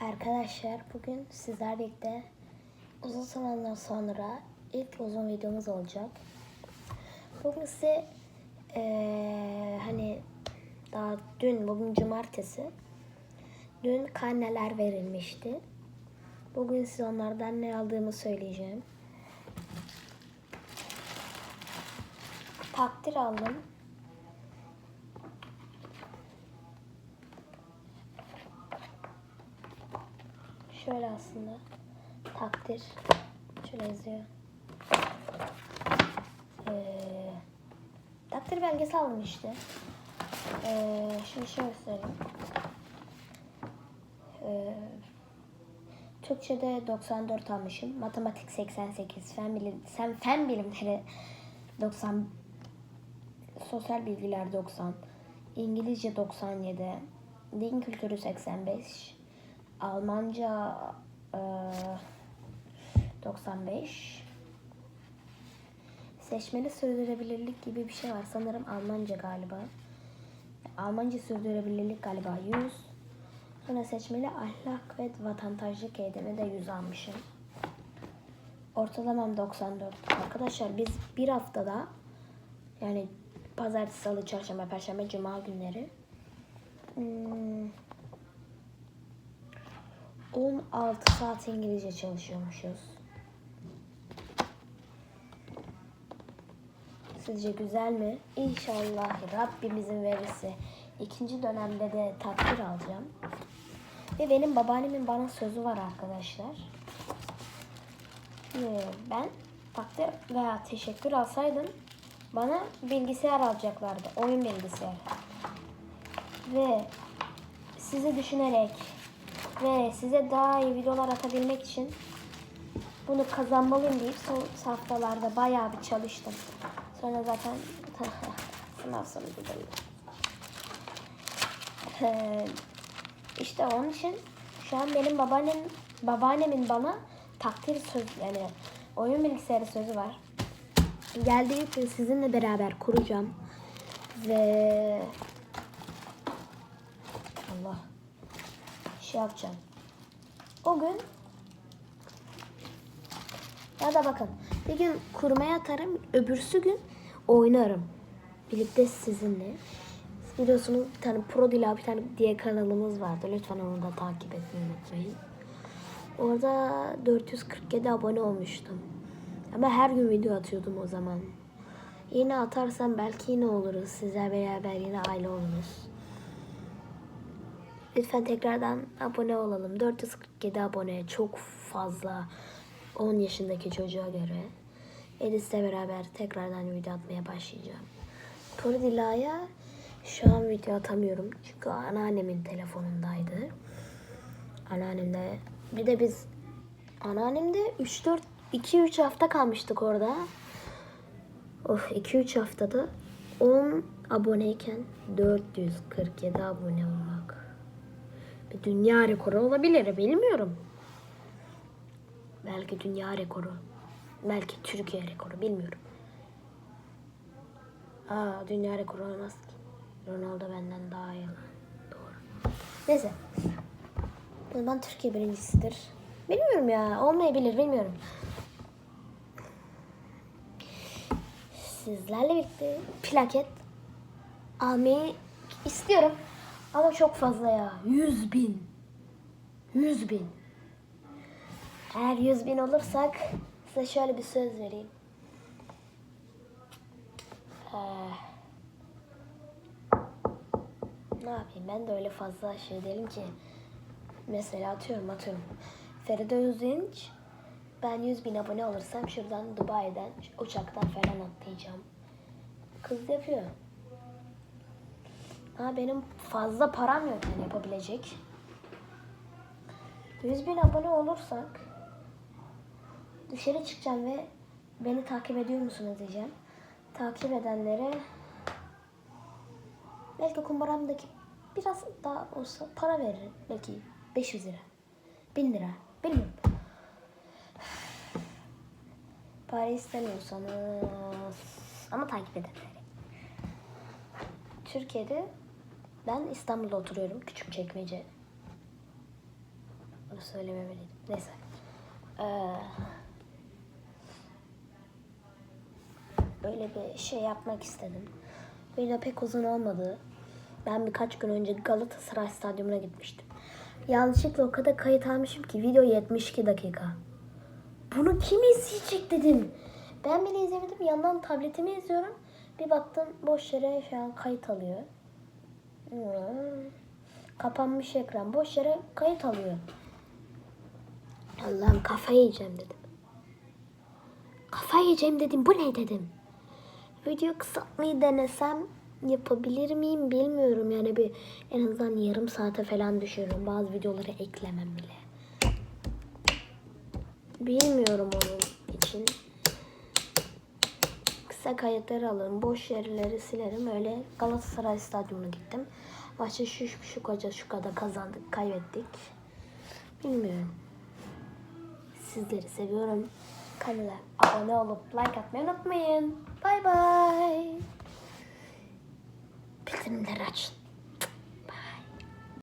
Arkadaşlar bugün sizlerle birlikte uzun zamandan sonra ilk uzun videomuz olacak. Bugün size eee, hani daha dün bugün cumartesi dün karneler verilmişti. Bugün size onlardan ne aldığımı söyleyeceğim. Takdir aldım. Şöyle aslında takdir şöyle yazıyor. Ee, takdir belgesi aldım işte. Ee, şimdi şöyle söyleyeyim. Ee, Türkçe'de 94 almışım. Matematik 88. Fen, bilim, sen, fen bilimleri 90. Sosyal bilgiler 90. İngilizce 97. Din kültürü 85. Almanca e, 95. Seçmeli sürdürülebilirlik gibi bir şey var. Sanırım Almanca galiba. Almanca sürdürülebilirlik galiba 100. Sonra seçmeli ahlak ve vatandaşlık eğitimi de 100 almışım. Ortalamam 94. Arkadaşlar biz bir haftada yani pazartesi, salı, çarşamba, perşembe, cuma günleri hmm, 16 saat İngilizce çalışıyormuşuz. Sizce güzel mi? İnşallah Rabbimizin verirse ikinci dönemde de takdir alacağım. Ve benim babaannemin bana sözü var arkadaşlar. Ee, Ben takdir veya teşekkür alsaydım bana bilgisayar alacaklardı. Oyun bilgisayarı. Ve sizi düşünerek ve size daha iyi videolar atabilmek için bunu kazanmalıyım deyip son haftalarda bayağı bir çalıştım. Sonra zaten sınav sonucu belli. Ee, işte onun için şu an benim babaannem babaannemin bana takdir söz yani oyun bilgisayarı sözü var. Geldiği için sizinle beraber kuracağım ve Allah şey yapacağım. O gün ya da bakın bir gün kurmaya atarım öbürsü gün oynarım. Birlikte sizinle. Biliyorsunuz bir tane Pro Dila bir tane diye kanalımız vardı. Lütfen onu da takip etmeyi unutmayın. Orada 447 abone olmuştum. Ama her gün video atıyordum o zaman. Yine atarsam belki yine oluruz. Sizler beraber yine aile oluruz. Lütfen tekrardan abone olalım. 447 abone çok fazla. 10 yaşındaki çocuğa göre. Edis'le beraber tekrardan video atmaya başlayacağım. Tori şu an video atamıyorum. Çünkü anneannemin telefonundaydı. Anneannemde bir de biz anneannemde 3-4 2-3 hafta kalmıştık orada. Of 2-3 haftada 10 aboneyken 447 abone olmak. Dünya rekoru olabilir bilmiyorum. Belki dünya rekoru. Belki Türkiye rekoru bilmiyorum. Aa dünya rekoru olmaz ki. Ronaldo benden daha iyi. Doğru. Neyse. O zaman Türkiye birincisidir. Bilmiyorum ya. Olmayabilir bilmiyorum. Sizlerle birlikte plaket almayı istiyorum. Ama çok fazla ya. 100 bin. 100 bin. Eğer 100 bin olursak size şöyle bir söz vereyim. Ee, ne yapayım ben de öyle fazla şey değilim ki. Mesela atıyorum atıyorum. Feride Özdenç ben 100 bin abone olursam şuradan Dubai'den uçaktan falan atlayacağım. Kız yapıyor. Ha benim fazla param yok yani yapabilecek. 100 bin abone olursak dışarı çıkacağım ve beni takip ediyor musunuz diyeceğim. Takip edenlere belki kumbaramdaki biraz daha olsa para veririm. Belki 500 lira, 1000 lira, bilmiyorum. Para istemiyorsanız ama takip edenleri. Türkiye'de ben İstanbul'da oturuyorum. Küçük çekmece. Bunu söylememeliydim. Neyse. Ee, öyle bir şey yapmak istedim. Video pek uzun olmadı. Ben birkaç gün önce Galatasaray Stadyumuna gitmiştim. Yanlışlıkla o kadar kayıt almışım ki video 72 dakika. Bunu kim izleyecek dedim. Ben bile izlemedim. Yandan tabletimi izliyorum. Bir baktım boş yere şu an kayıt alıyor. Kapanmış ekran. Boş yere kayıt alıyor. Allah'ım kafayı yiyeceğim dedim. Kafayı yiyeceğim dedim. Bu ne dedim. Video kısaltmayı denesem yapabilir miyim bilmiyorum. Yani bir en azından yarım saate falan düşürürüm. Bazı videoları eklemem bile. Bilmiyorum onun için. Kısa kayıtları alırım. Boş yerleri silerim. Öyle Galatasaray Stadyumuna gittim. Maçı şu, şu koca şu kadar kazandık, kaybettik. Bilmiyorum. Sizleri seviyorum. Kanala abone olup like atmayı unutmayın. Bay bay. Bildirimleri açın.